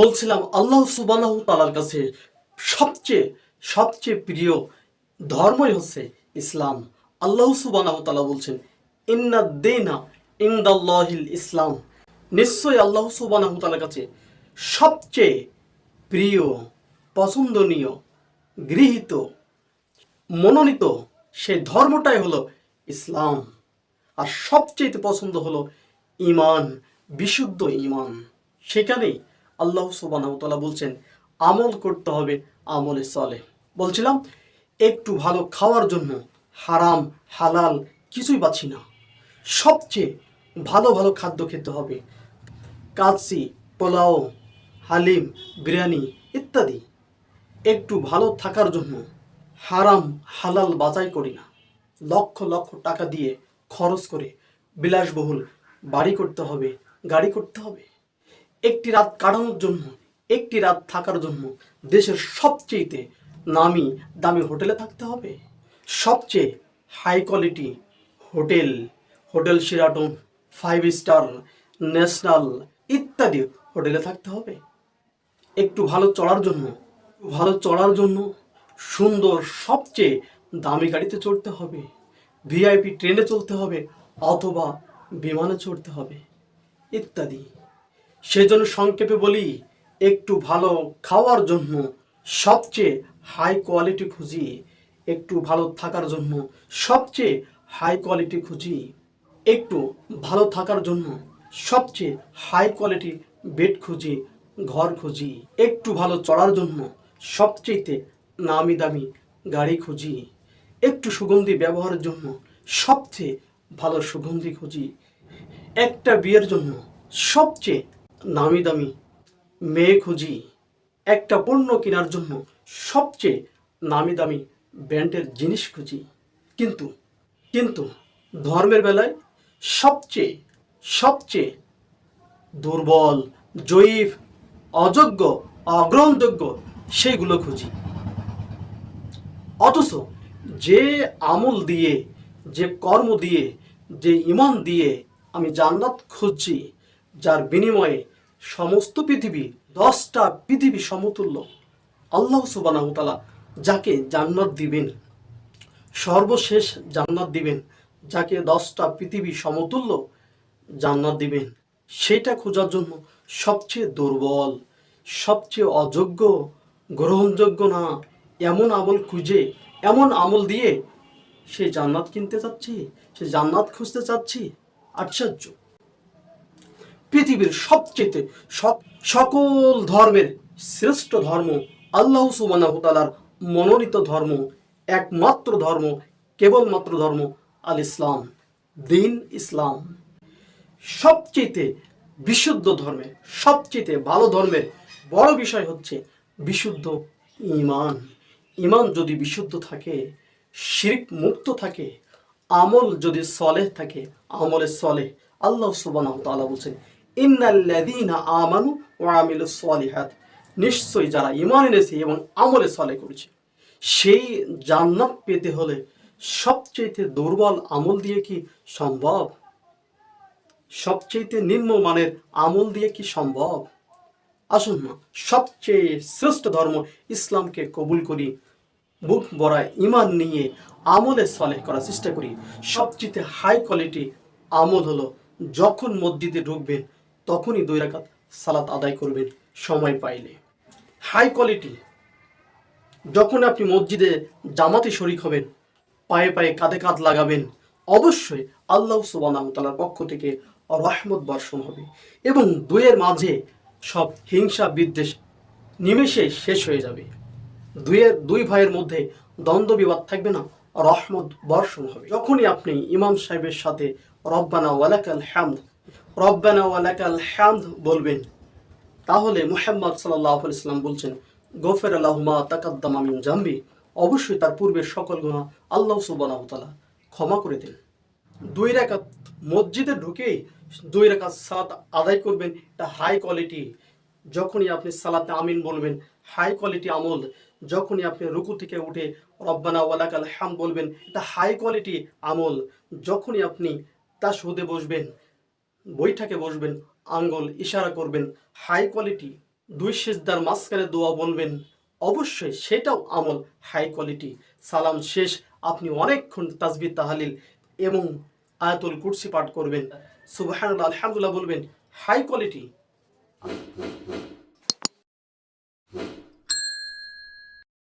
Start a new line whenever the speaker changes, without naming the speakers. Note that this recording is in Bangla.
বলছিলাম, আল্লাহ সুবানাহ তালার কাছে সবচেয়ে সবচেয়ে প্রিয় ধর্মই হচ্ছে ইসলাম। আল্লাহ সুবানাহ তালা বলছেন, ইন্না দেনা ইন্দাল্লাহিল ইসলাম। নিশ্চয়ই আল্লাহ সুবানাহ তালার কাছে সবচেয়ে প্রিয়, পছন্দনীয়, গৃহীত, মনোনীত সেই ধর্মটাই হলো ইসলাম। আর সবচেয়ে পছন্দ হলো ইমান বিশুদ্ধ ইমান সেখানেই আল্লাহ সুবানাহতালা বলছেন, আমল করতে হবে আমলে চলে বলছিলাম, একটু ভালো খাওয়ার জন্য হারাম, হালাল কিছুই পাচ্ছি না। সবচেয়ে ভালো ভালো খাদ্য খেতে হবে। কাচ্চি, পোলাও, হালিম, বিরিয়ানি ইত্যাদি। একটু ভালো থাকার জন্য হারাম, হালাল বাজাই করি না। লক্ষ লক্ষ টাকা দিয়ে খরচ করে বিলাসবহুল বাড়ি করতে হবে, গাড়ি করতে হবে। একটি রাত কাটানোর জন্য, একটি রাত থাকার জন্য দেশের সবচেয়েতে নামি দামি হোটেলে থাকতে হবে। সবচেয়ে high quality hotel hotel Sheraton five star national ইত্যাদি হোটেলে থাকতে হবে। একটু ভালো চড়ার জন্য, ভালো চড়ার জন্য সুন্দর সবচেয়ে দামি গাড়িতে চড়তে হবে। ভিআইপি ট্রেনে চলতে হবে অথবা বিমানে চড়তে হবে, ইত্যাদি। সেজন্য সংক্ষেপে বলি, একটু ভালো খাওয়ার জন্য সবচেয়ে হাই কোয়ালিটি খুঁজি, একটু ভালো থাকার জন্য সবচেয়ে হাই কোয়ালিটি খুঁজি, একটু ভালো থাকার জন্য সবচেয়ে হাই কোয়ালিটি বেড খুঁজি, ঘর খুঁজি, একটু ভালো চড়ার জন্য সবচেয়েতে নামি দামি গাড়ি খুঁজি, একটু সুগন্ধি ব্যবহারের জন্য সবচেয়ে ভালো সুগন্ধি খুঁজি, একটা বিয়ের জন্য সবচেয়ে নামি দামি, মেয়ে খুঁজি, একটা পণ্য কেনার জন্য সবচেয়ে নামি দামি ব্র্যান্ডের জিনিস খুঁজি। কিন্তু কিন্তু ধর্মের বেলায় সবচেয়ে সবচেয়ে দুর্বল, জয়ীফ, অযোগ্য, অগ্রহণযোগ্য সেইগুলো খুঁজি। অথচ যে আমল দিয়ে, যে কর্ম দিয়ে, যে ইমান দিয়ে আমি জান্নাত খুঁজছি, যার বিনিময়ে সমস্ত পৃথিবী, দশটা পৃথিবী সমতুল্য। আল্লাহ সুবানাহতালা যাকে জান্নাত দিবেন, সর্বশেষ জান্নাত দিবেন, যাকে দশটা পৃথিবী সমতুল্য জান্নাত দিবেন, সেটা খোঁজার জন্য সবচেয়ে দুর্বল, সবচেয়ে অযোগ্য, গ্রহণযোগ্য না, এমন আমল খুঁজে, এমন আমল দিয়ে সে জান্নাত কিনতে চাচ্ছি, সে জান্নাত খুঁজতে চাচ্ছি, আশ্চর্য। পৃথিবীর সবচেয়ে সব সকল ধর্মের শ্রেষ্ঠ ধর্ম আল্লাহ সুবানাহতালার মনোনীত ধর্ম, একমাত্র ধর্ম, কেবলমাত্র ধর্ম আল ইসলাম, দিন ইসলাম। সবচেয়ে বিশুদ্ধ ধর্মের সবচেয়ে ভালো ধর্মের বড় বিষয় হচ্ছে বিশুদ্ধ ইমান ইমান যদি বিশুদ্ধ থাকে, শিরিক মুক্ত থাকে, আমল যদি সলেহ থাকে আমলের সলেহ। আল্লাহ সুবহানাহু ওয়া তাআলা বলছেন ইন্নাল্লাযীনা আমানু সলিহাত। নিশ্চয়ই যারা ঈমান এনেছে এবং আমলে সলে করেছে, সেই জান্নাত পেতে হলে সবচেয়ে দুর্বল আমল দিয়ে কি সম্ভব? সবচেয়ে নিম্নমানের আমল দিয়ে কি সম্ভব? আসুন না, সবচেয়ে শ্রেষ্ঠ ধর্ম ইসলামকে কবুল করি, বুক ভরা ইমান নিয়ে আমলে সলেহ করার চেষ্টা করি। সবচেয়ে হাই কোয়ালিটি আমল হলো যখন মসজিদে ঢুকবেন তখনই দুই রাকাত সালাত আদায় করবেন, সময় পাইলে। হাই কোয়ালিটি যখন আপনি মসজিদে জামাতে শরিক হবেন, পায়ে পায়ে কাঁধে কাঁধ লাগাবেন, অবশ্যই আল্লাহ সুবানাহ তালার পক্ষ থেকে রহমত বর্ষণ হবে। এবং দুয়ের মাঝে সব হিংসা, বিদ্বেষ নিমেষে শেষ হয়ে যাবে। দুয়ের দুই ভাইয়ের মধ্যে দ্বন্দ্ব বিবাদ থাকবে না, রহমত বর্ষণ হবে। যখনই আপনি ইমাম সাহেবের সাথে, রব্বানা ওয়ালাকাল হ্যামদ রব্বানা হ্যামদ বলবেন। তাহলে মুহাম্মদ সাল্লাহ ইসলাম বলছেন, গফের আল্লাহমা তাকাদ্দাম আমিন জাম্বি। অবশ্যই তার পূর্বের সকল গুণা আল্লাহ সুবাহ তালা ক্ষমা করে দেন। দুই রেখাত মসজিদে ঢুকেই দুই রেখাত সালাত আদায় করবেন, এটা হাই কোয়ালিটি যখনই আপনি সালাতে আমিন বলবেন হাই কোয়ালিটি আমল। যখনই আপনি রুকু থেকে উঠে রব্বানা ওয়ালাকাল হাম বলবেন, এটা হাই কোয়ালিটি আমল। যখনই আপনি তার সুদে বসবেন বৈঠকে বসবেন, আঙ্গল ইশারা করবেন হাই কোয়ালিটি দুই সেজদার মাঝখানে দোয়া বলবেন। অবশ্যই সেটাও আমল হাই কোয়ালিটি সালাম শেষ। আপনি অনেকক্ষণ তাজবি, তাহালিল এবং আয়াতুল কুর্সি পাঠ করবেন। সুবাহ আলহামদুলিল্লাহ বলবেন হাই কোয়ালিটি